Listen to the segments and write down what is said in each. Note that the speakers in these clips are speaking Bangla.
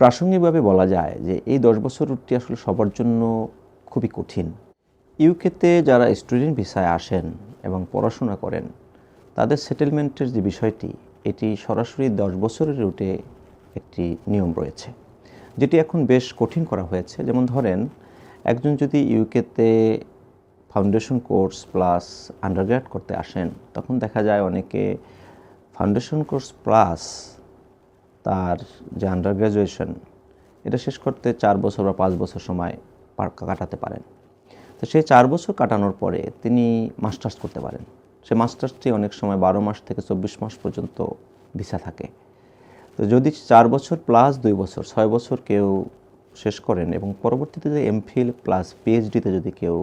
প্রাসঙ্গিকভাবে বলা যায় যে এই দশ বছর রুটটি আসলে সবার জন্য খুবই কঠিন। ইউকেতে যারা স্টুডেন্ট ভিসায় আসেন এবং পড়াশোনা করেন, তাদের সেটেলমেন্টের যে বিষয়টি, এটি সরাসরি দশ বছরের রুটে একটি নিয়ম রয়েছে, যেটি এখন বেশ কঠিন করা হয়েছে। যেমন ধরেন, একজন যদি ইউকেতে ফাউন্ডেশন কোর্স প্লাস আন্ডারগ্র্যাড করতে আসেন, তখন দেখা যায় অনেকে ফাউন্ডেশন কোর্স প্লাস তার যে আন্ডার গ্র্যাজুয়েশন এটা শেষ করতে চার বছর বা পাঁচ বছর সময় কাটাতে পারেন। তো সেই চার বছর কাটানোর পরে তিনি মাস্টার্স করতে পারেন। সে মাস্টার্সটি অনেক সময় বারো মাস থেকে চব্বিশ মাস পর্যন্ত ভিসা থাকে। তো যদি চার বছর প্লাস দুই বছর, ছয় বছর কেউ শেষ করেন এবং পরবর্তীতে যে এমফিল প্লাস পিএইচডিতে যদি কেউ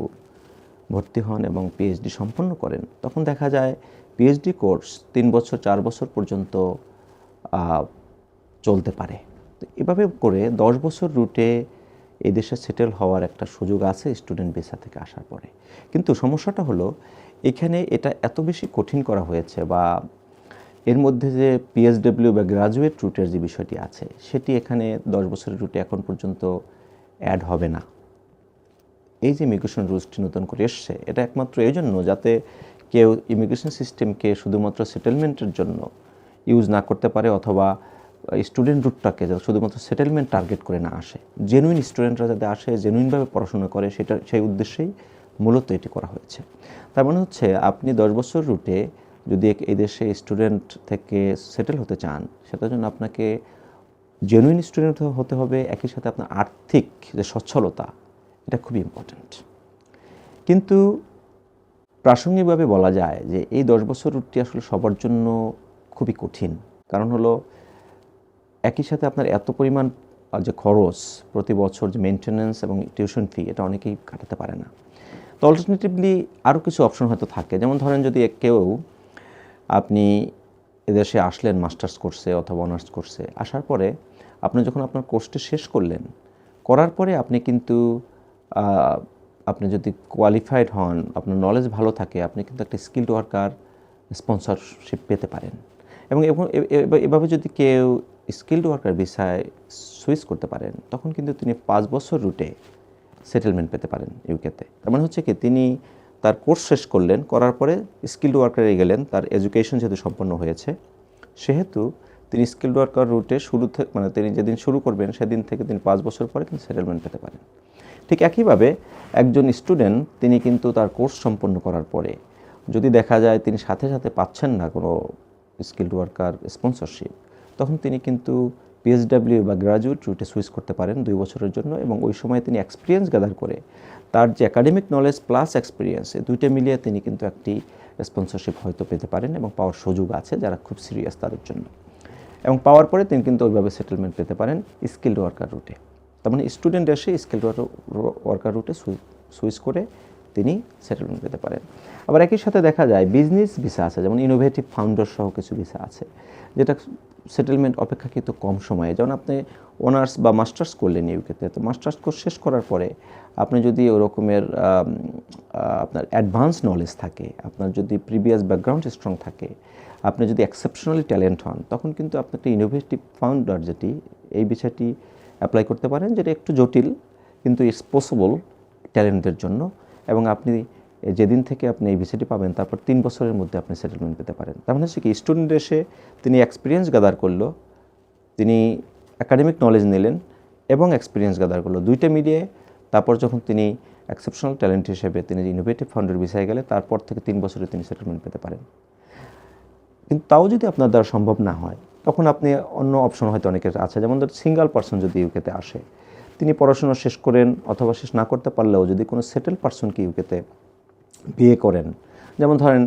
ভর্তি হন এবং পিএইচডি সম্পন্ন করেন, তখন দেখা যায় পিএইচডি কোর্স তিন বছর, চার বছর পর্যন্ত চলতে পারে। তো এভাবে করে দশ বছর রুটে এই দেশে সেটেল হওয়ার একটা সুযোগ আছে স্টুডেন্ট ভিসা থেকে আসার পরে। কিন্তু সমস্যাটা হলো, এখানে এটা এত বেশি কঠিন করা হয়েছে বা এর মধ্যে যে পিএসডব্লিউ বা গ্রাজুয়েট রুটের যে বিষয়টি আছে, সেটি এখানে দশ বছরের রুটে এখন পর্যন্ত অ্যাড হবে না। এই যে ইমিগ্রেশন রুলসটি নতুন করে এসছে, এটা একমাত্র এই জন্য যাতে কেউ ইমিগ্রেশন সিস্টেমকে শুধুমাত্র সেটেলমেন্টের জন্য ইউজ না করতে পারে অথবা স্টুডেন্ট রুটটাকে যাতে শুধুমাত্র সেটেলমেন্ট টার্গেট করে না আসে। জেনুইন স্টুডেন্টরা যাতে আসে জেনুইনভাবে পড়াশোনা করে, সেটা, সেই উদ্দেশ্যেই মূলত এটি করা হয়েছে। তার মানে হচ্ছে, আপনি দশ বছর রুটে যদি এই দেশে স্টুডেন্ট থেকে সেটেল হতে চান, সেটার জন্য আপনাকে জেনুইন স্টুডেন্ট হতে হবে, একই সাথে আপনার আর্থিক যে সচ্ছলতা, এটা খুবই ইম্পর্ট্যান্ট কিন্তু প্রাসঙ্গিকভাবে বলা যায় যে, এই দশ বছর রুটটি আসলে সবার জন্য খুবই কঠিন। কারণ হলো একই সাথে আপনার এত পরিমাণ যে খরচ প্রতি বছর যে মেনটেন্যান্স এবং টিউশন ফি এটা অনেকেই কাটাতে পারে না। তো অল্টারনেটিভলি আরও কিছু অপশন হয়তো থাকে। যেমন ধরেন যদি কেউ আপনি এদেশে আসলেন মাস্টার্স কোর্সে অথবা অনার্স কোর্সে আসার পরে আপনি যখন আপনার কোর্সটি শেষ করলেন, করার পরে আপনি কিন্তু আপনি যদি কোয়ালিফাইড হন, আপনার নলেজ ভালো থাকে, আপনি কিন্তু একটা স্কিল্ড ওয়ার্কার স্পন্সরশিপ পেতে পারেন। এবং, এভাবে যদি কেউ স্কিল্ড ওয়ার্কার ভিসায় সুইচ করতে পারেন, তখন কিন্তু তিনি পাঁচ বছর রুটে সেটেলমেন্ট পেতে পারেন ইউকেতে তার মানে হচ্ছে কি, তিনি তার কোর্স শেষ করলেন, করার পরে স্কিল্ড ওয়ার্কারে গেলেন, তার এডুকেশন যেহেতু সম্পন্ন হয়েছে, সেহেতু তিনি স্কিল্ড ওয়ার্কার রুটে শুরু থেকে মানে তিনি যেদিন শুরু করবেন, সেদিন থেকে তিনি পাঁচ বছর পরে কিন্তু সেটেলমেন্ট পেতে পারেন। ঠিক একইভাবে একজন স্টুডেন্ট তিনি কিন্তু তার কোর্স সম্পন্ন করার পরে, যদি দেখা যায় তিনি সাথে সাথে পাচ্ছেন না কোনো স্কিল্ড ওয়ার্কার স্পন্সরশিপ তখন তিনি কিন্তু পিএসডাব্লিউ বা গ্রাজুয়েট রুটে সুইচ করতে পারেন দুই বছরের জন্য এবং ওই সময় তিনি এক্সপিরিয়েন্স গ্যাদার করে তার যে একাডেমিক নলেজ প্লাস এক্সপিরিয়েন্স এই দুইটা মিলিয়ে তিনি কিন্তু একটি স্পন্সরশিপ হয়তো পেতে পারেন এবং পাওয়ার সুযোগ আছে যারা খুব সিরিয়াস তাদের জন্য। এবং পাওয়ার পরে তিনি কিন্তু ওইভাবে সেটেলমেন্ট পেতে পারেন স্কিল্ড ওয়ার্কার রুটে তার মানে স্টুডেন্ট এসে স্কিল্ড ওয়ার্কার রুটে সুইচ করে তিনি সেটেলমেন্ট পেতে পারেন। আবার একই সাথে দেখা যায় বিজনেস ভিসা আছে, যেমন ইনোভেটিভ ফাউন্ডার সহ কিছু ভিসা আছে, যেটা সেটেলমেন্ট অপেক্ষাকৃত কম সময়ে। যেমন আপনি অনার্স বা মাস্টার্স করলেন ইউকেতে তো মাস্টার্স কোর্স শেষ করার পরে আপনি যদি ওরকমের আপনার অ্যাডভান্স নলেজ থাকে, আপনার যদি প্রিভিয়াস ব্যাকগ্রাউন্ড স্ট্রং থাকে, আপনি যদি এক্সেপশনালি ট্যালেন্ট হন, তখন কিন্তু আপনি একটা ইনোভেটিভ ফাউন্ডার যেটি, এই বিষয়টি অ্যাপ্লাই করতে পারেন, যেটা একটু জটিল, কিন্তু ইটস পসিবল ট্যালেন্টের জন্য। এবং আপনি যেদিন থেকে আপনি এই ভিসাটি পাবেন, তারপর তিন বছরের মধ্যে আপনি সেটেলমেন্ট পেতে পারেন। তার মানে হচ্ছে কি স্টুডেন্ট এসে তিনি এক্সপিরিয়েন্স গাদার করল, তিনি একাডেমিক নলেজ নিলেন এবং এক্সপিরিয়েন্স গাদার করল। দুইটা মিলিয়ে তারপর যখন তিনি এক্সেপশনাল ট্যালেন্ট হিসেবে তিনি ইনোভেটিভ ফান্ডের ভিসায় গেলে, তারপর থেকে তিন বছরে তিনি সেটেলমেন্ট পেতে পারেন। কিন্তু তাও যদি আপনার দ্বারা সম্ভব না হয়, তখন আপনি অন্য অপশন হয়তো অনেকের আছে। যেমন ধর সিঙ্গেল পার্সন যদি ইউকেতে আসে তিনি পড়াশোনা শেষ করেন অথবা শেষ না করতে পারলেও যদি কোনো সেটেল পার্সনকে ইউকেতে বিয়ে করেন, যেমন ধরেন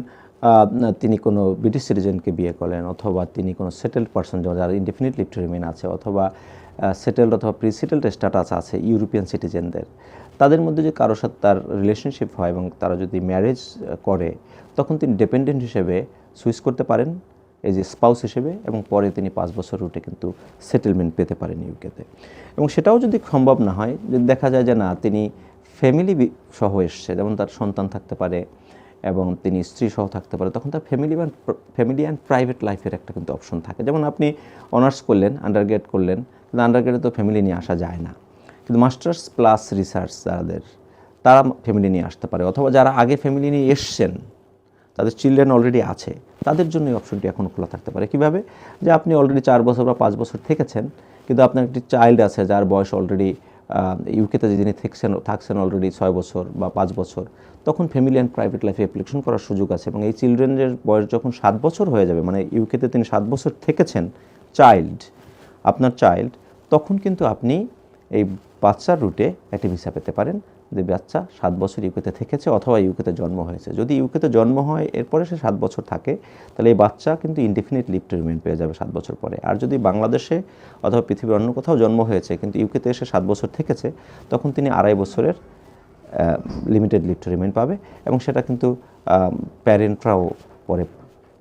তিনি কোনো ব্রিটিশ সিটিজেনকে বিয়ে করেন অথবা তিনি কোনো সেটেলড পার্সন যেমন যারা ইনডেফিনিট লিভ রিমেন আছে অথবা সেটেলড অথবা প্রি সেটেলড স্ট্যাটাস আছে ইউরোপিয়ান সিটিজেনদের তাদের মধ্যে যে কারোর সাথে তার রিলেশনশিপ হয় এবং তারা যদি ম্যারেজ করে, তখন তিনি ডিপেন্ডেন্ট হিসেবে সুইচ করতে পারেন। এই যে স্পাউস হিসেবে এবং পরে তিনি পাঁচ বছর রুটে কিন্তু সেটেলমেন্ট পেতে পারেন ইউকেতে এবং সেটাও যদি সম্ভব না হয়, যদি দেখা যায় যে না, তিনি ফ্যামিলি সহ এসছে, যেমন তার সন্তান থাকতে পারে এবং তিনি স্ত্রী সহ থাকতে পারে, তখন তার ফ্যামিলি বা ফ্যামিলি অ্যান্ড প্রাইভেট লাইফের একটা কিন্তু অপশন থাকে। যেমন আপনি অনার্স করলেন আন্ডারগ্রেড করলেন, কিন্তু আন্ডারগ্রেডে তো ফ্যামিলি নিয়ে আসা যায় না। কিন্তু মাস্টার্স প্লাস রিসার্চ যাদের তারা ফ্যামিলি নিয়ে আসতে পারে। অথবা যারা আগে ফ্যামিলি নিয়ে এসছেন, তাদের চিলড্রেন অলরেডি আছে। তাদের জন্য এই অপশনটি এখন খোলা থাকতে পারে। কীভাবে? যে আপনি অলরেডি চার বছর বা পাঁচ বছর থেকেছেন, কিন্তু আপনার একটি চাইল্ড আছে যার বয়স অলরেডি ইউকেতে যে যিনি থাকছেন থাকছেন অলরেডি ছয় বছর বা পাঁচ বছর, তখন ফ্যামিলি অ্যান্ড প্রাইভেট লাইফে অ্যাপ্লিকেশন করার সুযোগ আছে এবং এই চিলড্রেনের বয়স যখন সাত বছর হয়ে যাবে মানে ইউকেতে তিনি সাত বছর থেকেছেন চাইল্ড আপনার চাইল্ড তখন কিন্তু আপনি এই বাচ্চার রুটে একটি ভিসা পেতে পারেন। যে বাচ্চা সাত বছর ইউকেতে থেকেছে অথবা ইউকেতে জন্ম হয়েছে। যদি ইউকেতে জন্ম হয়, এরপরে সে সাত বছর থাকে, তাহলে এই বাচ্চা কিন্তু ইনডিফিনিট লিভ টু রিমেন পেয়ে যাবে সাত বছর পরে। আর যদি বাংলাদেশে অথবা পৃথিবীর অন্য কোথাও জন্ম হয়েছে, কিন্তু ইউকেতে এসে সাত বছর থেকেছে, তখন তিনি আড়াই বছরের লিমিটেড লিভ টু রিমেন পাবে এবং সেটা কিন্তু প্যারেন্টরাও পরে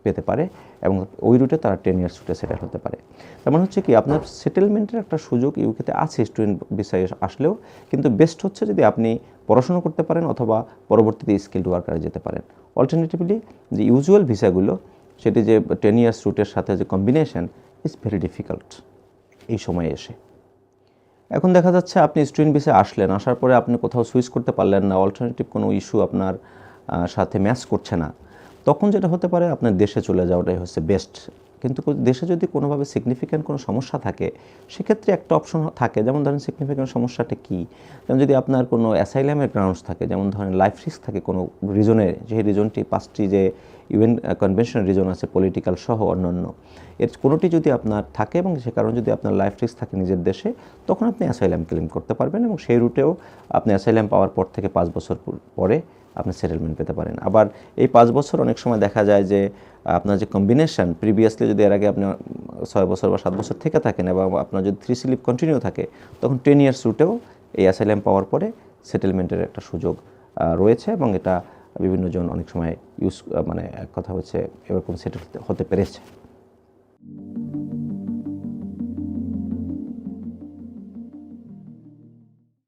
পেতে পারে। এবং ওই রুটে তারা টেন ইয়ার্স রুটে সেটেল হতে পারে। তার মানে হচ্ছে কি, আপনার সেটেলমেন্টের একটা সুযোগ ইউকেতে আছে স্টুডেন্ট বিষয়ে আসলেও, কিন্তু বেস্ট হচ্ছে যদি আপনি পড়াশোনা করতে পারেন অথবা পরবর্তীতে স্কিল্ড ওয়ার্কারে যেতে পারেন। অল্টারনেটিভলি যে ইউজুয়াল ভিসাগুলো সেটি যে টেন ইয়ার্স রুটের সাথে যে কম্বিনেশন ইজ ভেরি ডিফিকাল্ট এই সময়ে এসে। এখন দেখা যাচ্ছে আপনি স্টুডেন্ট ভিসে আসলেন, আসার পরে আপনি কোথাও সুইচ করতে পারলেন না অল্টারনেটিভ কোনো ইস্যু আপনার সাথে ম্যাচ করছে না। তখন যেটা হতে পারে আপনার দেশে চলে যাওয়াটাই হচ্ছে বেস্ট কিন্তু দেশে যদি কোনোভাবে সিগনিফিক্যান্ট কোনো সমস্যা থাকে, সেক্ষেত্রে একটা অপশন থাকে। যেমন ধরেন সিগনিফিক্যান্ট সমস্যাটা কী? যেমন যদি আপনার কোনো অ্যাসাইলামের গ্রাউন্ডস থাকে, যেমন ধরেন লাইফ রিস্ক থাকে কোনো রিজনে যে রিজনটি পাঁচটি যে ইউএন কনভেনশনাল রিজন আছে পলিটিক্যাল সহ অন্যান্য, এর কোনোটি যদি আপনার থাকে এবং সে কারণে যদি আপনার লাইফ রিস্ক থাকে নিজের দেশে, তখন আপনি অ্যাসাইলাম ক্লেম করতে পারবেন এবং সেই রুটেও আপনি অ্যাসাইলাম পাওয়ার পর থেকে পাঁচ বছর পরে আপনি সেটেলমেন্ট পেতে পারেন। আবার এই পাঁচ বছর অনেক সময় দেখা যায় যে, আপনার যে কম্বিনেশন প্রিভিয়াসলি যদি এর আগে আপনি ছয় বছর বা সাত বছর থেকে থাকেন এবং আপনার যদি থ্রি স্লিপ কন্টিনিউ থাকে, তখন টেন ইয়ার্স রুটেও এই অ্যাসাইলাম পাওয়ার পরে সেটেলমেন্টের একটা সুযোগ রয়েছে এবং এটা বিভিন্ন জন অনেক সময় ইউজ মানে কথা হচ্ছে এরকম সেটেল হতে পেরেছে।